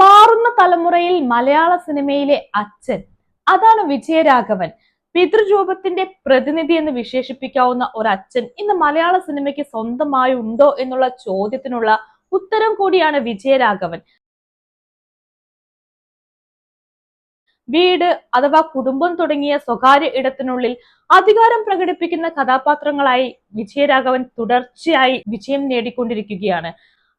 മാറുന്ന തലമുറയിൽ മലയാള സിനിമയിലെ അച്ഛൻ. അതാണ് വിജയരാഘവൻ. പിതൃരൂപത്തിന്റെ പ്രതിനിധി എന്ന് വിശേഷിപ്പിക്കാവുന്ന ഒരു അച്ഛൻ ഇന്ന് മലയാള സിനിമയ്ക്ക് സ്വന്തമായി ഉണ്ടോ എന്നുള്ള ചോദ്യത്തിനുള്ള ഉത്തരം കൂടിയാണ് വിജയരാഘവൻ. വീട് അഥവാ കുടുംബം തുടങ്ങിയ സ്വകാര്യ ഇടത്തിനുള്ളിൽ അധികാരം പ്രകടിപ്പിക്കുന്ന കഥാപാത്രങ്ങളായി വിജയരാഘവൻ തുടർച്ചയായി വിജയം നേടിക്കൊണ്ടിരിക്കുകയാണ്.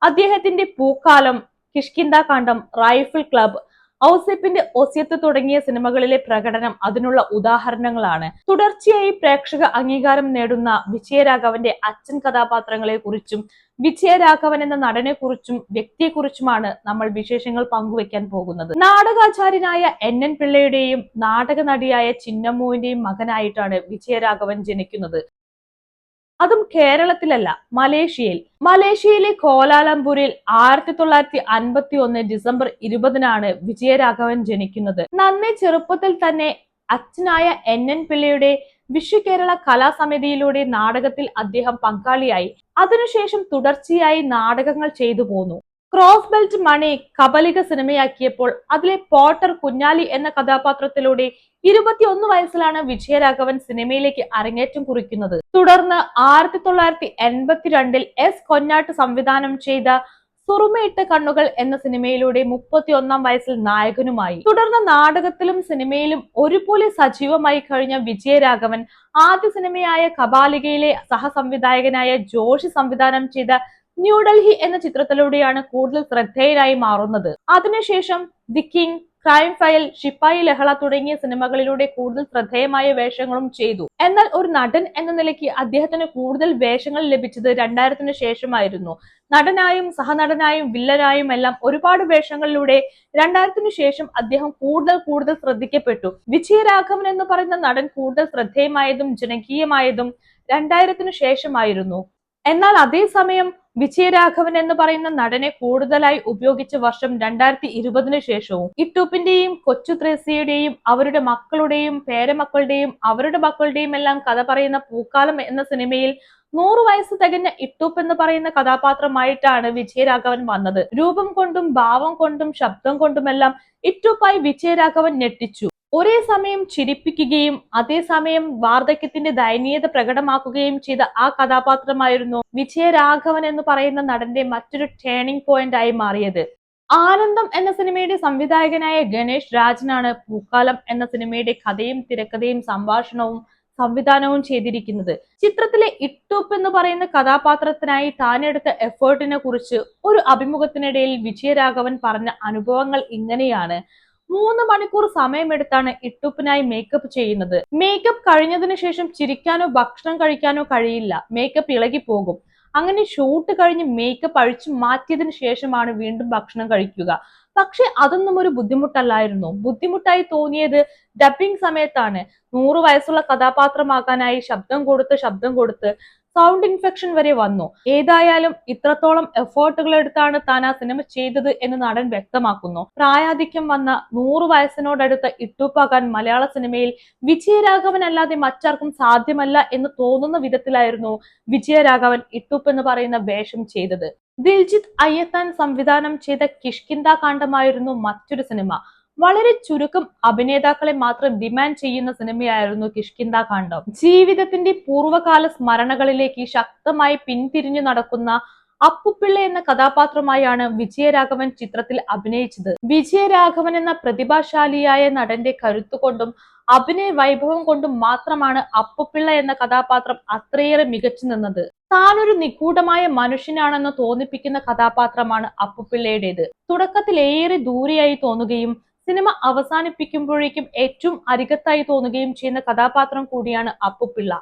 അദ്ദേഹത്തിന്റെ പൂക്കാലം കിഷ്കിന്ദ കാണ്ഡം റൈഫിൾ ക്ലബ് ഔസേപ്പിന്റെ ഒസ്യത്ത് തുടങ്ങിയ സിനിമകളിലെ പ്രകടനം അതിനുള്ള ഉദാഹരണങ്ങളാണ്. തുടർച്ചയായി പ്രേക്ഷക അംഗീകാരം നേടുന്ന വിജയരാഘവന്റെ അച്ഛൻ കഥാപാത്രങ്ങളെ കുറിച്ചും വിജയരാഘവൻ എന്ന നടനെ കുറിച്ചും വ്യക്തിയെക്കുറിച്ചുമാണ് നമ്മൾ വിശേഷങ്ങൾ പങ്കുവെക്കാൻ പോകുന്നത്. നാടകാചാര്യനായ എൻ എൻ പിള്ളയുടെയും നാടക നടിയായ ചിന്നമ്മുവിന്റെയും മകനായിട്ടാണ് വിജയരാഘവൻ ജനിക്കുന്നത്. അതും കേരളത്തിലല്ല മലേഷ്യയിൽ. മലേഷ്യയിലെ കോലാലംപൂരിൽ ആയിരത്തി തൊള്ളായിരത്തി അൻപത്തി ഒന്ന് ഡിസംബർ ഇരുപതിനാണ് വിജയരാഘവൻ ജനിക്കുന്നത്. നന്നേ ചെറുപ്പത്തിൽ തന്നെ അച്ഛനായ എൻ. എൻ. പിള്ളയുടെ വിശ്വകേരള കലാസമിതിയിലൂടെ നാടകത്തിൽ അദ്ദേഹം പങ്കാളിയായി. അതിനുശേഷം തുടർച്ചയായി നാടകങ്ങൾ ചെയ്തു പോന്നു. ക്രോസ് ബെൽറ്റ് മണി കബലിക സിനിമയാക്കിയപ്പോൾ അതിലെ പോട്ടർ കുഞ്ഞാലി എന്ന കഥാപാത്രത്തിലൂടെ ഇരുപത്തിയൊന്ന് വയസ്സിലാണ് വിജയരാഘവൻ സിനിമയിലേക്ക് അരങ്ങേറ്റം കുറിക്കുന്നത്. തുടർന്ന് ആയിരത്തി തൊള്ളായിരത്തി എൺപത്തിരണ്ടിൽ എസ് കൊഞ്ഞാട്ട് സംവിധാനം ചെയ്ത സുറുമയിട്ട കണ്ണുകൾ എന്ന സിനിമയിലൂടെ മുപ്പത്തിയൊന്നാം വയസ്സിൽ നായകനുമായി. തുടർന്ന് നാടകത്തിലും സിനിമയിലും ഒരുപോലെ സജീവമായി കഴിഞ്ഞ വിജയരാഘവൻ ആദ്യ സിനിമയായ കബാലികയിലെ സഹസംവിധായകനായ ജോഷി സംവിധാനം ചെയ്ത ന്യൂഡൽഹി എന്ന ചിത്രത്തിലൂടെയാണ് കൂടുതൽ ശ്രദ്ധേയനായി മാറുന്നത്. അതിനുശേഷം ദി കിങ് ക്രൈം ഫയൽ ഷിപ്പായി ലഹള തുടങ്ങിയ സിനിമകളിലൂടെ കൂടുതൽ ശ്രദ്ധേയമായ വേഷങ്ങളും ചെയ്തു. എന്നാൽ ഒരു നടൻ എന്ന നിലയ്ക്ക് അദ്ദേഹത്തിന് കൂടുതൽ വേഷങ്ങൾ ലഭിച്ചത് രണ്ടായിരത്തിന് ശേഷമായിരുന്നു. നടനായും സഹനടനായും വില്ലനായും എല്ലാം ഒരുപാട് വേഷങ്ങളിലൂടെ രണ്ടായിരത്തിനു ശേഷം അദ്ദേഹം കൂടുതൽ കൂടുതൽ ശ്രദ്ധിക്കപ്പെട്ടു. വിജയരാഘവൻ എന്ന് പറയുന്ന നടൻ കൂടുതൽ ശ്രദ്ധേയമായതും ജനകീയമായതും രണ്ടായിരത്തിനു ശേഷമായിരുന്നു. എന്നാൽ അതേസമയം വിജയരാഘവൻ എന്ന് പറയുന്ന നടനെ കൂടുതലായി ഉപയോഗിച്ച വർഷം രണ്ടായിരത്തി ഇരുപതിനു ശേഷവും ഇട്ടൂപ്പിന്റെയും കൊച്ചു ത്രേസ്യയുടെയും അവരുടെ മക്കളുടെയും പേരമക്കളുടെയും അവരുടെ മക്കളുടെയും എല്ലാം കഥ പറയുന്ന പൂക്കാലം എന്ന സിനിമയിൽ നൂറു വയസ്സ് തികഞ്ഞ ഇട്ടൂപ്പ് എന്ന് പറയുന്ന കഥാപാത്രമായിട്ടാണ് വിജയരാഘവൻ വന്നത്. രൂപം കൊണ്ടും ഭാവം കൊണ്ടും ശബ്ദം കൊണ്ടുമെല്ലാം ഇട്ടൂപ്പായി വിജയരാഘവൻ ഞെട്ടിച്ചു. ഒരേ സമയം ചിരിപ്പിക്കുകയും അതേസമയം വാർദ്ധക്യത്തിന്റെ ദയനീയത പ്രകടമാക്കുകയും ചെയ്ത ആ കഥാപാത്രമായിരുന്നു വിജയരാഘവൻ എന്ന് പറയുന്ന നടന്റെ മറ്റൊരു ടേണിംഗ് പോയിന്റ് ആയി മാറിയത്. ആനന്ദം എന്ന സിനിമയുടെ സംവിധായകനായ ഗണേഷ് രാജനാണ് പൂക്കാലം എന്ന സിനിമയുടെ കഥയും തിരക്കഥയും സംഭാഷണവും സംവിധാനവും ചെയ്തിരിക്കുന്നത്. ചിത്രത്തിലെ ഇട്ടൂപ്പ് എന്ന് പറയുന്ന കഥാപാത്രത്തിനായി താനെടുത്ത എഫേർട്ടിനെ കുറിച്ച് ഒരു അഭിമുഖത്തിനിടയിൽ വിജയരാഘവൻ പറഞ്ഞ അനുഭവങ്ങൾ ഇങ്ങനെയാണ്. മൂന്ന് മണിക്കൂർ സമയമെടുത്താണ് ഇട്ടുപ്പിനായി മേക്കപ്പ് ചെയ്യുന്നത്. മേക്കപ്പ് കഴിഞ്ഞതിന് ശേഷം ചിരിക്കാനോ ഭക്ഷണം കഴിക്കാനോ കഴിയില്ല. മേക്കപ്പ് ഇളകി പോകും അങ്ങനെ ഷൂട്ട് കഴിഞ്ഞ് മേക്കപ്പ് അഴിച്ചു മാറ്റിയതിന് ശേഷമാണ് വീണ്ടും ഭക്ഷണം കഴിക്കുക. പക്ഷെ അതൊന്നും ഒരു ബുദ്ധിമുട്ടല്ലായിരുന്നു. ബുദ്ധിമുട്ടായി തോന്നിയത് ഡബിംഗ് സമയത്താണ്. നൂറു വയസ്സുള്ള കഥാപാത്രമാക്കാനായി ശബ്ദം കൊടുത്ത് ശബ്ദം കൊടുത്ത് സൗണ്ട് ഇൻഫെക്ഷൻ വരെ വന്നു. ഏതായാലും ഇത്രത്തോളം എഫേർട്ടുകൾ എടുത്താണ് താൻ ആ സിനിമ ചെയ്തത് എന്ന് നടൻ വ്യക്തമാക്കുന്നു. പ്രായാധിക്യം വന്ന നൂറ് വയസ്സിനോടടുത്ത ഇട്ടുപ്പാകാൻ മലയാള സിനിമയിൽ വിജയരാഘവൻ അല്ലാതെ മറ്റാർക്കും സാധ്യമല്ല എന്ന് തോന്നുന്ന വിധത്തിലായിരുന്നു വിജയരാഘവൻ ഇട്ടുപ്പ് എന്ന് പറയുന്ന വേഷം ചെയ്തത്. ദിൽജിത്ത് അയ്യത്താൻ സംവിധാനം ചെയ്ത കിഷ്കിന്ദ കാണ്ഡമായിരുന്നു മറ്റൊരു സിനിമ. വളരെ ചുരുക്കം അഭിനേതാക്കളെ മാത്രം ഡിമാൻഡ് ചെയ്യുന്ന സിനിമയായിരുന്നു കിഷ്കിന്ദ കാണ്ഡം ജീവിതത്തിന്റെ പൂർവകാല സ്മരണകളിലേക്ക് ശക്തമായി പിന്തിരിഞ്ഞു നടക്കുന്ന അപ്പുപിള്ള എന്ന കഥാപാത്രമായാണ് വിജയരാഘവൻ ചിത്രത്തിൽ അഭിനയിച്ചത്. വിജയരാഘവൻ എന്ന പ്രതിഭാശാലിയായ നടന്റെ കരുത്തുകൊണ്ടും അഭിനയ വൈഭവം കൊണ്ടും മാത്രമാണ് അപ്പുപിള്ള എന്ന കഥാപാത്രം അത്രയേറെ മികച്ചു നിന്നത്. താനൊരു നിഗൂഢമായ മനുഷ്യനാണെന്ന് തോന്നിപ്പിക്കുന്ന കഥാപാത്രമാണ് അപ്പുപിള്ളയുടേത്. തുടക്കത്തിൽ ഏറെ ദൂരെയായി തോന്നുകയും സിനിമ അവസാനിപ്പിക്കുമ്പോഴേക്കും ഏറ്റവും അരികത്തായി തോന്നുകയും ചെയ്യുന്ന കഥാപാത്രം കൂടിയാണ് അപ്പുപിള്ള.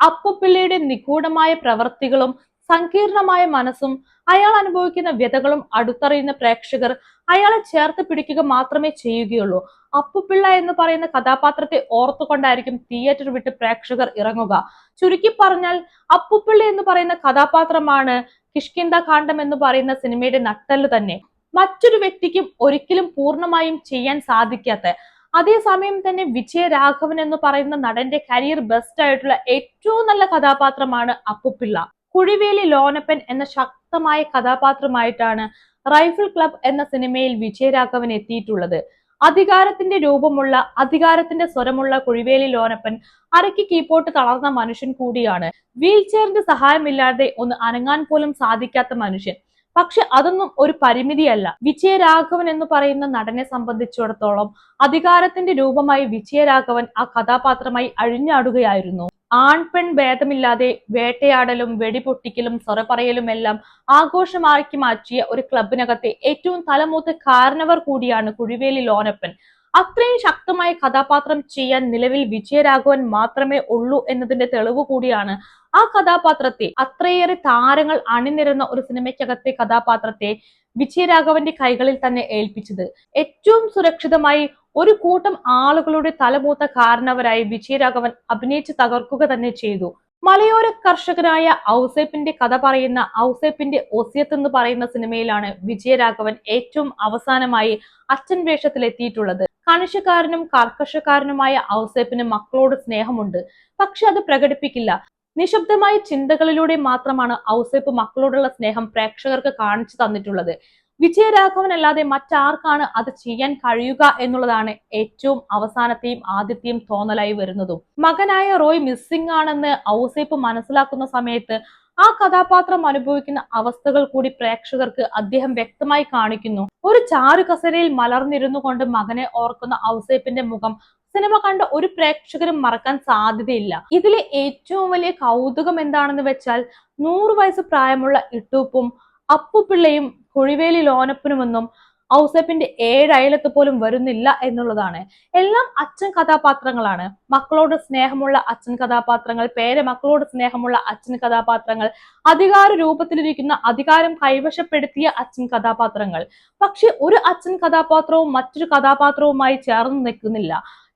അപ്പുപിള്ളയുടെ നിഗൂഢമായ പ്രവൃത്തികളും സങ്കീർണമായ മനസ്സും അയാൾ അനുഭവിക്കുന്ന വ്യതകളും അടുത്തറിയുന്ന പ്രേക്ഷകർ അയാളെ ചേർത്ത് പിടിക്കുക മാത്രമേ ചെയ്യുകയുള്ളൂ. അപ്പുപിള്ള എന്ന് പറയുന്ന കഥാപാത്രത്തെ ഓർത്തുകൊണ്ടായിരിക്കും തിയേറ്റർ വിട്ട് പ്രേക്ഷകർ ഇറങ്ങുക. ചുരുക്കി പറഞ്ഞാൽ അപ്പുപിള്ള എന്ന് പറയുന്ന കഥാപാത്രമാണ് കിഷ്കിന്ദ കാണ്ഡം എന്ന് പറയുന്ന സിനിമയുടെ നട്ടൽ തന്നെ. മറ്റൊരു വ്യക്തിക്കും ഒരിക്കലും പൂർണമായും ചെയ്യാൻ സാധിക്കാത്ത. അതേസമയം തന്നെ വിജയരാഘവൻ എന്ന് പറയുന്ന നടന്റെ കരിയർ ബെസ്റ്റ് ആയിട്ടുള്ള ഏറ്റവും നല്ല കഥാപാത്രമാണ് അപ്പുപിള്ള. കുഴിവേലി ലോനപ്പൻ എന്ന ശക്തമായ കഥാപാത്രമായിട്ടാണ് റൈഫിൾ ക്ലബ് എന്ന സിനിമയിൽ വിജയരാഘവൻ എത്തിയിട്ടുള്ളത്. അധികാരത്തിന്റെ രൂപമുള്ള അധികാരത്തിന്റെ സ്വരമുള്ള കുഴിവേലി ലോനപ്പൻ അരയ്ക്ക് കീപ്പോട്ട് തളർന്ന മനുഷ്യൻ കൂടിയാണ്. വീൽ ചെയറിന്റെ സഹായമില്ലാതെ ഒന്ന് അനങ്ങാൻ പോലും സാധിക്കാത്ത മനുഷ്യൻ. പക്ഷെ അതൊന്നും ഒരു പരിമിതിയല്ല. വിജയരാഘവൻ എന്ന് പറയുന്ന നടനെ സംബന്ധിച്ചിടത്തോളം അധികാരത്തിന്റെ രൂപമായി വിജയരാഘവൻ ആ കഥാപാത്രമായി അഴിഞ്ഞാടുകയായിരുന്നു. ആൺ പെൺ ഭേദമില്ലാതെ വേട്ടയാടലും വെടിപൊട്ടിക്കലും സൊറപറയലും എല്ലാം ആഘോഷമാക്കി മാറ്റിയ ഒരു ക്ലബിനകത്തെ ഏറ്റവും തലമൂത്ത കാരണവർ കൂടിയാണ് കുഴിവേലി ലോനപ്പൻ. അത്രയും ശക്തമായ കഥാപാത്രം ചെയ്യാൻ നിലവിൽ വിജയരാഘവൻ മാത്രമേ ഉള്ളൂ എന്നതിന്റെ തെളിവ് കൂടിയാണ് ആ കഥാപാത്രത്തെ അത്രയേറെ താരങ്ങൾ അണിനിരുന്ന ഒരു സിനിമയ്ക്കകത്തെ കഥാപാത്രത്തെ വിജയരാഘവന്റെ കൈകളിൽ തന്നെ ഏൽപ്പിച്ചത്. ഏറ്റവും സുരക്ഷിതമായി ഒരു കൂട്ടം ആളുകളുടെ തലമൂത്ത കാരണവരായി വിജയരാഘവൻ അഭിനയിച്ച് തകർക്കുക തന്നെ ചെയ്തു. മലയോര കർഷകനായ ഔസേപ്പിന്റെ കഥ പറയുന്ന ഔസേപ്പിന്റെ ഒസിയത്ത് എന്ന് പറയുന്ന സിനിമയിലാണ് വിജയരാഘവൻ ഏറ്റവും അവസാനമായി അച്ഛൻ വേഷത്തിലെത്തിയിട്ടുള്ളത്. കണിശക്കാരനും കർക്കശക്കാരനുമായ ഔസേപ്പിന് മക്കളോട് സ്നേഹമുണ്ട്. പക്ഷെ അത് പ്രകടിപ്പിക്കില്ല. നിശബ്ദമായ ചിന്തകളിലൂടെ മാത്രമാണ് ഔസേപ്പ് മക്കളോടുള്ള സ്നേഹം പ്രേക്ഷകർക്ക് കാണിച്ചു തന്നിട്ടുള്ളത്. വിജയരാഘവൻ അല്ലാതെ മറ്റാർക്കാണ് അത് ചെയ്യാൻ കഴിയുക എന്നുള്ളതാണ് ഏറ്റവും അവസാനത്തെയും ആദ്യത്തെയും തോന്നലായി വരുന്നതും. മകനായ റോയ് മിസ്സിംഗ് ആണെന്ന് ഔസേപ്പ് മനസ്സിലാക്കുന്ന സമയത്ത് ആ കഥാപാത്രം അനുഭവിക്കുന്ന അവസ്ഥകൾ കൂടി പ്രേക്ഷകർക്ക് അദ്ദേഹം വ്യക്തമായി കാണിക്കുന്നു. ഒരു ചാരു കസരയിൽ മലർന്നിരുന്നു കൊണ്ട് മകനെ ഓർക്കുന്ന ഔസേപ്പിന്റെ മുഖം സിനിമ കണ്ട ഒരു പ്രേക്ഷകരും മറക്കാൻ സാധ്യതയില്ല. ഇതിലെ ഏറ്റവും വലിയ കൗതുകം എന്താണെന്ന് വെച്ചാൽ നൂറ് വയസ്സ് പ്രായമുള്ള ഇട്ടൂപ്പും അപ്പുപിള്ളയും കുഴിവേലി ലോനപ്പനുമൊന്നും ഔസേപ്പിന്റെ ഏഴ് പോലും വരുന്നില്ല എന്നുള്ളതാണ്. എല്ലാം അച്ഛൻ കഥാപാത്രങ്ങളാണ്. മക്കളോട് സ്നേഹമുള്ള അച്ഛൻ കഥാപാത്രങ്ങൾ പേരെ മക്കളോട് സ്നേഹമുള്ള അച്ഛൻ കഥാപാത്രങ്ങൾ അധികാര രൂപത്തിലിരിക്കുന്ന അധികാരം കൈവശപ്പെടുത്തിയ അച്ഛൻ കഥാപാത്രങ്ങൾ. പക്ഷെ ഒരു അച്ഛൻ കഥാപാത്രവും മറ്റൊരു കഥാപാത്രവുമായി ചേർന്ന് നിൽക്കുന്നില്ല.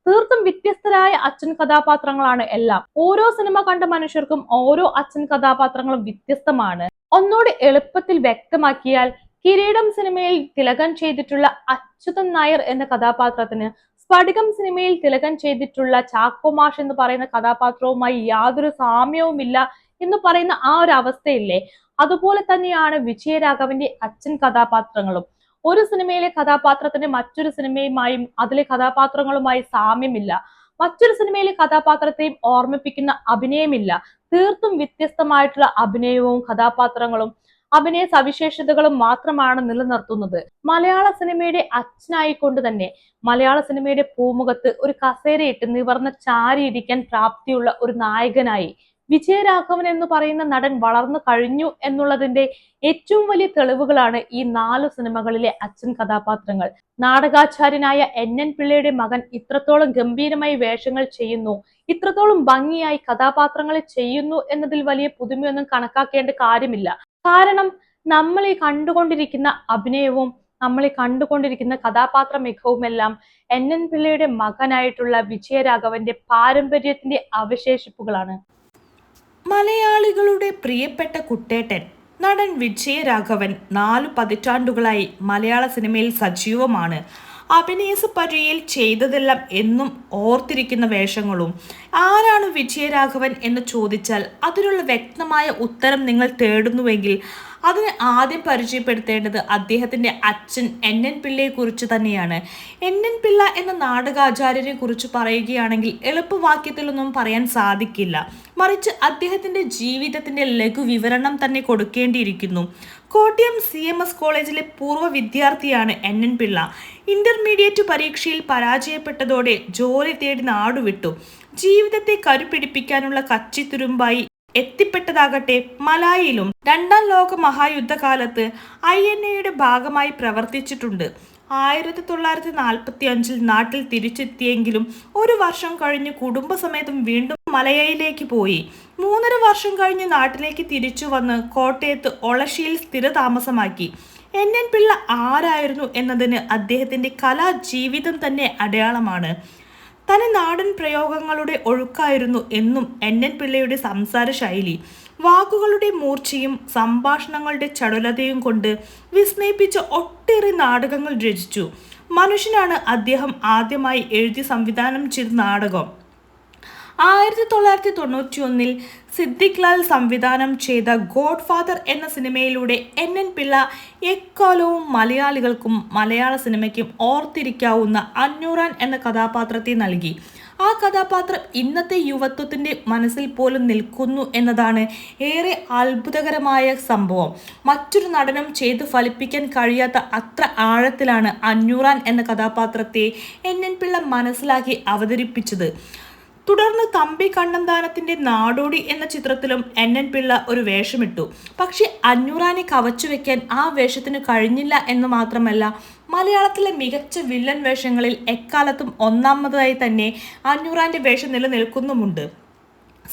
തീർത്തും വ്യത്യസ്തരായ അച്ഛൻ കഥാപാത്രങ്ങളാണ് എല്ലാം. ഓരോ സിനിമ കണ്ട മനുഷ്യർക്കും ഓരോ അച്ഛൻ കഥാപാത്രങ്ങളും വ്യത്യസ്തമാണ്. ഒന്നോട് എളുപ്പത്തിൽ വ്യക്തമാക്കിയാൽ കിരീടം സിനിമയിൽ തിലകൻ ചെയ്തിട്ടുള്ള അച്യുതൻ നായർ എന്ന കഥാപാത്രത്തിന് സ്ഫടികം സിനിമയിൽ തിലകൻ ചെയ്തിട്ടുള്ള ചാക്കോമാഷ് എന്ന് പറയുന്ന കഥാപാത്രവുമായി യാതൊരു സാമ്യവുമില്ല എന്ന് പറയുന്ന ആ ഒരു അവസ്ഥയില്ലേ? അതുപോലെ തന്നെയാണ് വിജയരാഘവന്റെ അച്ഛൻ കഥാപാത്രങ്ങളും. ഒരു സിനിമയിലെ കഥാപാത്രത്തിന് മറ്റൊരു സിനിമയുമായും അതിലെ കഥാപാത്രങ്ങളുമായി സാമ്യമില്ല. മറ്റൊരു സിനിമയിലെ കഥാപാത്രത്തെയും ഓർമ്മിപ്പിക്കുന്ന അഭിനയമില്ല. തീർത്തും വ്യത്യസ്തമായിട്ടുള്ള അഭിനയവും കഥാപാത്രങ്ങളും അഭിനയ സവിശേഷതകളും മാത്രമാണ് നിലനിർത്തുന്നത്. മലയാള സിനിമയുടെ അച്ഛനായിക്കൊണ്ട് തന്നെ മലയാള സിനിമയുടെ പൂമുഖത്ത് ഒരു കസേരയിട്ട് നിവർന്ന ചാരിയിരിക്കാൻ പ്രാപ്തിയുള്ള ഒരു നായകനായി വിജയരാഘവൻ എന്ന് പറയുന്ന നടൻ വളർന്നു കഴിഞ്ഞു എന്നുള്ളതിന്റെ ഏറ്റവും വലിയ തെളിവുകളാണ് ഈ നാല് സിനിമകളിലെ അച്ഛൻ കഥാപാത്രങ്ങൾ. നാടകാചാര്യനായ എൻ എൻ പിള്ളയുടെ മകൻ ഇത്രത്തോളം ഗംഭീരമായി വേഷങ്ങൾ ചെയ്യുന്നു ഇത്രത്തോളം ഭംഗിയായി കഥാപാത്രങ്ങളെ ചെയ്യുന്നു എന്നതിൽ വലിയ പുതുമയൊന്നും കണക്കാക്കേണ്ട കാര്യമില്ല. കാരണം നമ്മൾ ഈ കണ്ടുകൊണ്ടിരിക്കുന്ന അഭിനയവും നമ്മൾ ഈ കണ്ടുകൊണ്ടിരിക്കുന്ന കഥാപാത്ര മികവുമെല്ലാം എൻ എൻ പിള്ളയുടെ മകനായിട്ടുള്ള വിജയരാഘവന്റെ പാരമ്പര്യത്തിന്റെ അവശേഷിപ്പുകളാണ്. മലയാളികളുടെ പ്രിയപ്പെട്ട കുട്ടേട്ടൻ നടൻ വിജയരാഘവൻ നാലു പതിറ്റാണ്ടുകളായി മലയാള സിനിമയിൽ സജീവമാണ്. അഭിനയസപര്യയിൽ ചെയ്തതെല്ലാം എന്നും ഓർത്തിരിക്കുന്ന വേഷങ്ങളും. ആരാണ് വിജയരാഘവൻ എന്ന് ചോദിച്ചാൽ അതിനുള്ള വ്യക്തമായ ഉത്തരം നിങ്ങൾ തേടുന്നുവെങ്കിൽ അതിന് ആദ്യം പരിചയപ്പെടുത്തേണ്ടത് അദ്ദേഹത്തിന്റെ അച്ഛൻ എൻ എൻ പിള്ളയെക്കുറിച്ച് തന്നെയാണ്. എൻ എൻ പിള്ള എന്ന നാടകാചാര്യനെ കുറിച്ച് പറയുകയാണെങ്കിൽ എളുപ്പവാക്യത്തിലൊന്നും പറയാൻ സാധിക്കില്ല. മറിച്ച് അദ്ദേഹത്തിന്റെ ജീവിതത്തിന്റെ ലഘു വിവരണം തന്നെ കൊടുക്കേണ്ടിയിരിക്കുന്നു. കോട്ടയം സി എം എസ് കോളേജിലെ പൂർവ വിദ്യാർത്ഥിയാണ് എൻ എൻ പിള്ള. ഇന്റർമീഡിയറ്റ് പരീക്ഷയിൽ പരാജയപ്പെട്ടതോടെ ജോലി തേടി നാടുവിട്ടു. ജീവിതത്തെ കരുപിടിപ്പിക്കാനുള്ള കച്ചിത്തുരുമ്പായി എത്തിപ്പെട്ടതാകട്ടെ മലായിലും. രണ്ടാം ലോക മഹായുദ്ധകാലത്ത് ഐ എൻ എയുടെ ഭാഗമായി പ്രവർത്തിച്ചിട്ടുണ്ട്. ആയിരത്തി തൊള്ളായിരത്തി നാൽപ്പത്തി അഞ്ചിൽ നാട്ടിൽ തിരിച്ചെത്തിയെങ്കിലും ഒരു വർഷം കഴിഞ്ഞ് കുടുംബസമേതം വീണ്ടും മലയയിലേക്ക് പോയി. മൂന്നര വർഷം കഴിഞ്ഞ് നാട്ടിലേക്ക് തിരിച്ചു വന്ന് കോട്ടയത്ത് ഒളശിയിൽ സ്ഥിരതാമസമാക്കി. എൻ എൻ പിള്ള ആരായിരുന്നു എന്നതിന് അദ്ദേഹത്തിന്റെ കലാജീവിതം തന്നെ അടയാളമാണ്. തനി നാടൻ പ്രയോഗങ്ങളുടെ ഒഴുക്കായിരുന്നു എന്നും എൻ എൻ പിള്ളയുടെ സംസാര ശൈലി. വാക്കുകളുടെ മൂർച്ചയും സംഭാഷണങ്ങളുടെ ചടുലതയും കൊണ്ട് വിസ്മയിപ്പിച്ച ഒട്ടേറെ നാടകങ്ങൾ രചിച്ചു. മനുഷ്യനാണ് അദ്ദേഹം ആദ്യമായി എഴുതി സംവിധാനം ചെയ്ത നാടകം. ആയിരത്തി തൊള്ളായിരത്തി തൊണ്ണൂറ്റി ഒന്നിൽ സിദ്ദിഖ് ലാൽ സംവിധാനം ചെയ്ത ഗോഡ് ഫാദർ എന്ന സിനിമയിലൂടെ എൻ എൻ പിള്ള എക്കാലവും മലയാളികൾക്കും മലയാള സിനിമയ്ക്കും ഓർത്തിരിക്കാവുന്ന അഞ്ഞൂറാൻ എന്ന കഥാപാത്രത്തെ നൽകി. ആ കഥാപാത്രം ഇന്നത്തെ യുവത്വത്തിന്റെ മനസ്സിൽ പോലും നിൽക്കുന്നു എന്നതാണ് ഏറെ അത്ഭുതകരമായ സംഭവം. മറ്റൊരു നടനം ചെയ്ത് ഫലിപ്പിക്കാൻ കഴിയാത്ത അത്ര ആഴത്തിലാണ് അഞ്ഞൂറാൻ എന്ന കഥാപാത്രത്തെ എൻ എൻ പിള്ള മനസ്സിലാക്കി അവതരിപ്പിച്ചത്. തുടർന്ന് തമ്പി കണ്ണന്താനത്തിന്റെ നാടോടി എന്ന ചിത്രത്തിലും എൻ എൻ പിള്ള ഒരു വേഷമിട്ടു. പക്ഷെ അഞ്ഞൂറാനെ കവച്ചു വെക്കാൻ ആ വേഷത്തിന് കഴിഞ്ഞില്ല എന്ന് മാത്രമല്ല മലയാളത്തിലെ മികച്ച വില്ലൻ വേഷങ്ങളിൽ എക്കാലത്തും ഒന്നാമതായി തന്നെ അഞ്ഞൂറാന്റെ വേഷം നിലനിൽക്കുന്നുമുണ്ട്.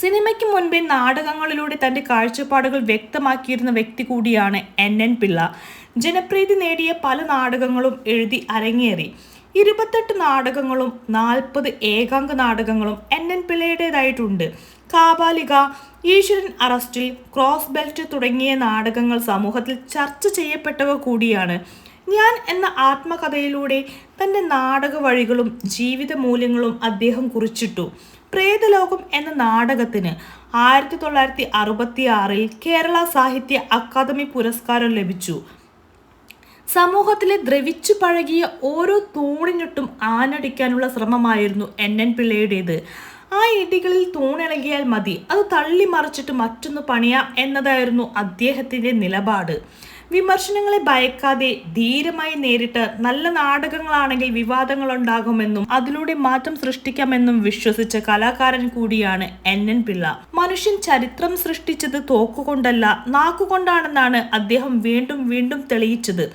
സിനിമയ്ക്ക് മുൻപേ നാടകങ്ങളിലൂടെ തന്റെ കാഴ്ചപ്പാടുകൾ വ്യക്തമാക്കിയിരുന്ന വ്യക്തി കൂടിയാണ് എൻ എൻ പിള്ള. ജനപ്രീതി നേടിയ പല നാടകങ്ങളും എഴുതി അരങ്ങേറി. ഇരുപത്തെട്ട് നാടകങ്ങളും നാൽപ്പത് ഏകാംഗ നാടകങ്ങളും എൻ എൻ പിള്ളയുടേതായിട്ടുണ്ട്. കാബാലിക ഈശ്വരൻ അറസ്റ്റിൽ ക്രോസ് ബെൽറ്റ് തുടങ്ങിയ നാടകങ്ങൾ സമൂഹത്തിൽ ചർച്ച ചെയ്യപ്പെട്ടവ കൂടിയാണ്. ഞാൻ എന്ന ആത്മകഥയിലൂടെ തന്റെ നാടക വഴികളും ജീവിത മൂല്യങ്ങളും അദ്ദേഹം കുറിച്ചിട്ടു. പ്രേതലോകം എന്ന നാടകത്തിന് ആയിരത്തി തൊള്ളായിരത്തി അറുപത്തി ആറിൽ കേരള സാഹിത്യ അക്കാദമി പുരസ്കാരം ലഭിച്ചു. സമൂഹത്തിലെ ദ്രവിച്ചു പഴകിയ ഓരോ തൂണിനിട്ടും ആനടിക്കാനുള്ള ശ്രമമായിരുന്നു എൻ എൻ പിള്ളയുടേത്. ആ ഇടികളിൽ തൂണിളകിയാൽ മതി അത് തള്ളി മറിച്ചിട്ട് മറ്റൊന്ന് പണിയാം എന്നതായിരുന്നു അദ്ദേഹത്തിന്റെ നിലപാട്. വിമർശനങ്ങളെ ഭയക്കാതെ ധീരമായി നേരിട്ട് നല്ല നാടകങ്ങളാണെങ്കിൽ വിവാദങ്ങൾ ഉണ്ടാകുമെന്നും അതിലൂടെ മാറ്റം സൃഷ്ടിക്കാമെന്നും വിശ്വസിച്ച കലാകാരൻ കൂടിയാണ് എൻ എൻ പിള്ള. മനുഷ്യൻ ചരിത്രം സൃഷ്ടിച്ചത് തോക്കുകൊണ്ടല്ല നാക്കുകൊണ്ടാണെന്നാണ് അദ്ദേഹം വീണ്ടും വീണ്ടും തെളിയിച്ചത്.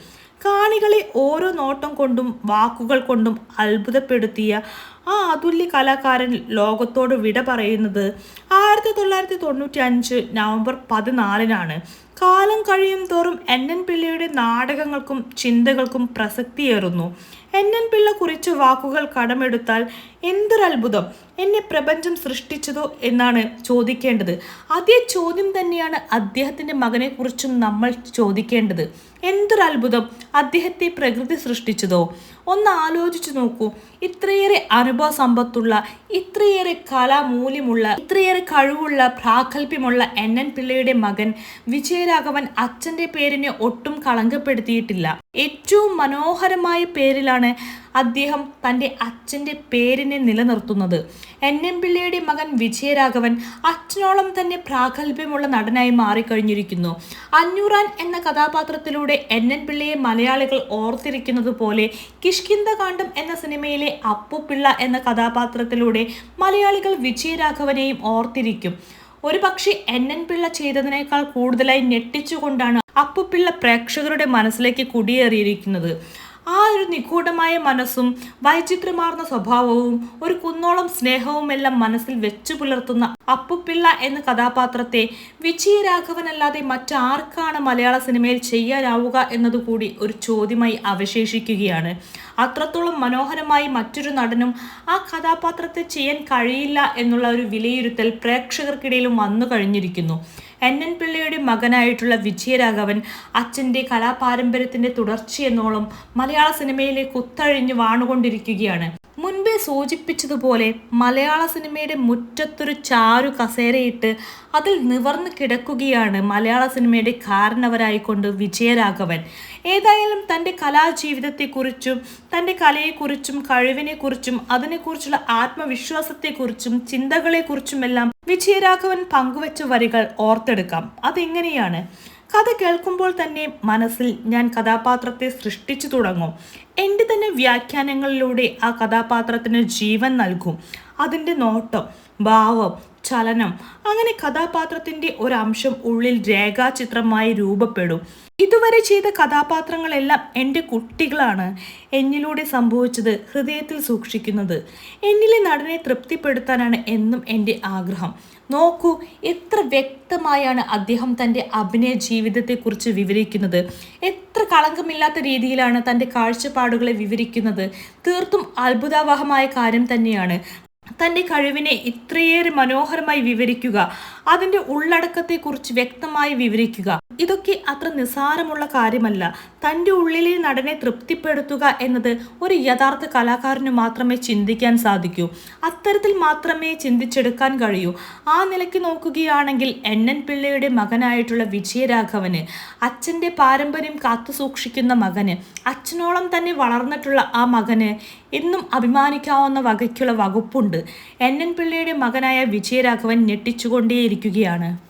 കാണികളെ ഓരോ നോട്ടം കൊണ്ടും വാക്കുകൾ കൊണ്ടും അത്ഭുതപ്പെടുത്തിയ ആ അതുല്യ കലാകാരൻ ലോകത്തോട് വിട പറയുന്നത് ആയിരത്തി തൊള്ളായിരത്തി തൊണ്ണൂറ്റി അഞ്ച് നവംബർ പതിനാലിനാണ് കാലം കഴിയും തോറും എൻ എൻ പിള്ളയുടെ നാടകങ്ങൾക്കും ചിന്തകൾക്കും പ്രസക്തിയേറുന്നു. എൻ എൻ പിള്ള കുറിച്ച് വാക്കുകൾ കടമെടുത്താൽ എന്തൊരത്ഭുതം? എന്നെ പ്രപഞ്ചം സൃഷ്ടിച്ചതോ എന്നാണ് ചോദിക്കേണ്ടത്. അതേ ചോദ്യം തന്നെയാണ് അദ്ദേഹത്തിന്റെ മകനെക്കുറിച്ചും നമ്മൾ ചോദിക്കേണ്ടത്. എന്തൊരത്ഭുതം? അദ്ദേഹത്തെ പ്രകൃതി സൃഷ്ടിച്ചതോ? ഒന്ന് ആലോചിച്ചു നോക്കൂ. ഇത്രയേറെ അനുഭവ സമ്പത്തുള്ള ഇത്രയേറെ കലാമൂല്യമുള്ള ഇത്രയേറെ കഴിവുള്ള പ്രാഗൽഭ്യമുള്ള എൻ എൻ പിള്ളയുടെ മകൻ വിജയരാഘവൻ അച്ഛന്റെ പേരിനെ ഒട്ടും കളങ്കപ്പെടുത്തിയിട്ടില്ല. ഏറ്റവും മനോഹരമായ പേരിലാണ് അദ്ദേഹം തന്റെ അച്ഛന്റെ പേരിനെ നിലനിർത്തുന്നത്. എൻ എം പിള്ളയുടെ മകൻ വിജയരാഘവൻ അച്ഛനോളം തന്നെ പ്രാഗൽഭ്യമുള്ള നടനായി മാറിക്കഴിഞ്ഞിരിക്കുന്നു. അഞ്ഞൂറാൻ എന്ന കഥാപാത്രത്തിലൂടെ എൻ എൻ പിള്ളയെ മലയാളികൾ ഓർത്തിരിക്കുന്നത് പോലെ കിഷ്കിന്ദകാന്ഡം എന്ന സിനിമയിലെ അപ്പു പിള്ള എന്ന കഥാപാത്രത്തിലൂടെ മലയാളികൾ വിജയരാഘവനെയും ഓർത്തിരിക്കും. ഒരു പക്ഷേ എൻ എൻ പിള്ള ചെയ്തതിനേക്കാൾ കൂടുതലായി ഞെട്ടിച്ചുകൊണ്ടാണ് അപ്പുപിള്ള പ്രേക്ഷകരുടെ മനസ്സിലേക്ക് കുടിയേറിയിരിക്കുന്നത്. ആ ഒരു നിഗൂഢമായ മനസ്സും വൈചിത്രമാർന്ന സ്വഭാവവും ഒരു കുന്നോളം സ്നേഹവും എല്ലാം മനസ്സിൽ വെച്ചു പുലർത്തുന്ന അപ്പുപിള്ള എന്ന കഥാപാത്രത്തെ വിജയരാഘവനല്ലാതെ മറ്റാർക്കാണ് മലയാള സിനിമയിൽ ചെയ്യാനാവുക എന്നതുകൂടി ഒരു ചോദ്യമായി അവശേഷിക്കുകയാണ്. അത്രത്തോളം മനോഹരമായി മറ്റൊരു നടനും ആ കഥാപാത്രത്തെ ചെയ്യാൻ കഴിയില്ല എന്നുള്ള ഒരു വിലയിരുത്തൽ പ്രേക്ഷകർക്കിടയിലും വന്നു കഴിഞ്ഞിരിക്കുന്നു. എൻ എൻ പിള്ളയുടെ മകനായിട്ടുള്ള വിജയരാഘവൻ അച്ഛന്റെ കലാപാരമ്പര്യത്തിന്റെ തുടർച്ചയെന്നോളം മലയാള സിനിമയിലെ കുത്തഴിഞ്ഞ് വാണുകൊണ്ടിരിക്കുകയാണ്. മുൻപേ സൂചിപ്പിച്ചതുപോലെ മലയാള സിനിമയുടെ മുറ്റത്തൊരു ചാരു കസേരയിട്ട് അതിൽ നിവർന്നു കിടക്കുകയാണ് മലയാള സിനിമയുടെ കാരണവരായിക്കൊണ്ട് വിജയരാഘവൻ. ഏതായാലും തന്റെ കലാജീവിതത്തെക്കുറിച്ചും തന്റെ കലയെക്കുറിച്ചും കഴിവിനെക്കുറിച്ചും അതിനെക്കുറിച്ചുള്ള ആത്മവിശ്വാസത്തെക്കുറിച്ചും ചിന്തകളെക്കുറിച്ചുമെല്ലാം വിജയരാഘവൻ പങ്കുവച്ച വരികൾ ഓർത്തെടുക്കാം. അതെങ്ങനെയാണ്? കഥ കേൾക്കുമ്പോൾ തന്നെ മനസ്സിൽ ഞാൻ കഥാപാത്രത്തെ സൃഷ്ടിച്ചു തുടങ്ങും. എന്റെ തന്നെ വ്യാഖ്യാനങ്ങളിലൂടെ ആ കഥാപാത്രത്തിന് ജീവൻ നൽകും. അതിന്റെ നോട്ടം ഭാവം ചലനം. അങ്ങനെ കഥാപാത്രത്തിന്റെ ഒരംശം ഉള്ളിൽ രേഖാചിത്രമായി രൂപപ്പെടും. ഇതുവരെ ചെയ്ത കഥാപാത്രങ്ങളെല്ലാം എന്റെ കുട്ടികളാണ് എന്നിലൂടെ സംഭവിച്ചത് ഹൃദയത്തിൽ സൂക്ഷിക്കുന്നത്. എന്നിലെ നടനെ തൃപ്തിപ്പെടുത്താനാണ് എന്നും എന്റെ ആഗ്രഹം. നോക്കൂ എത്ര വ്യക്തമായാണ് അദ്ദേഹം തന്റെ അഭിനയ ജീവിതത്തെക്കുറിച്ച് വിവരിക്കുന്നത്. എത്ര കളങ്കമില്ലാത്ത രീതിയിലാണ് തന്റെ കാഴ്ചപ്പാടുകളെ വിവരിക്കുന്നത്. തീർത്തും അത്ഭുതാവഹമായ കാര്യം തന്നെയാണ്. തന്റെ കഴിവിനെ ഇത്രയേറെ മനോഹരമായി വിവരിക്കുക അതിന്റെ ഉള്ളടക്കത്തെക്കുറിച്ച് വ്യക്തമായി വിവരിക്കുക. ഇതൊക്കെ അത്ര നിസ്സാരമുള്ള കാര്യമല്ല. തന്റെ ഉള്ളിലെ നടനെ തൃപ്തിപ്പെടുത്തുക എന്നത് ഒരു യഥാർത്ഥ കലാകാരന് മാത്രമേ ചിന്തിക്കാൻ സാധിക്കൂ. അത്തരത്തിൽ മാത്രമേ ചിന്തിച്ചെടുക്കാൻ കഴിയൂ. ആ നിലയ്ക്ക് നോക്കുകയാണെങ്കിൽ എൻ എൻ പിള്ളയുടെ മകനായിട്ടുള്ള വിജയരാഘവന് അച്ഛന്റെ പാരമ്പര്യം കാത്തു സൂക്ഷിക്കുന്ന മകന് അച്ഛനോളം തന്നെ വളർന്നിട്ടുള്ള ആ മകന് എന്നും അഭിമാനിക്കാവുന്ന വകയ്ക്കുള്ള വകുപ്പുണ്ട്. എൻ എൻ പിള്ളയുടെ മകനായ വിജയരാഘവൻ ഞെട്ടിച്ചുകൊണ്ടേയിരിക്കുകയാണ്.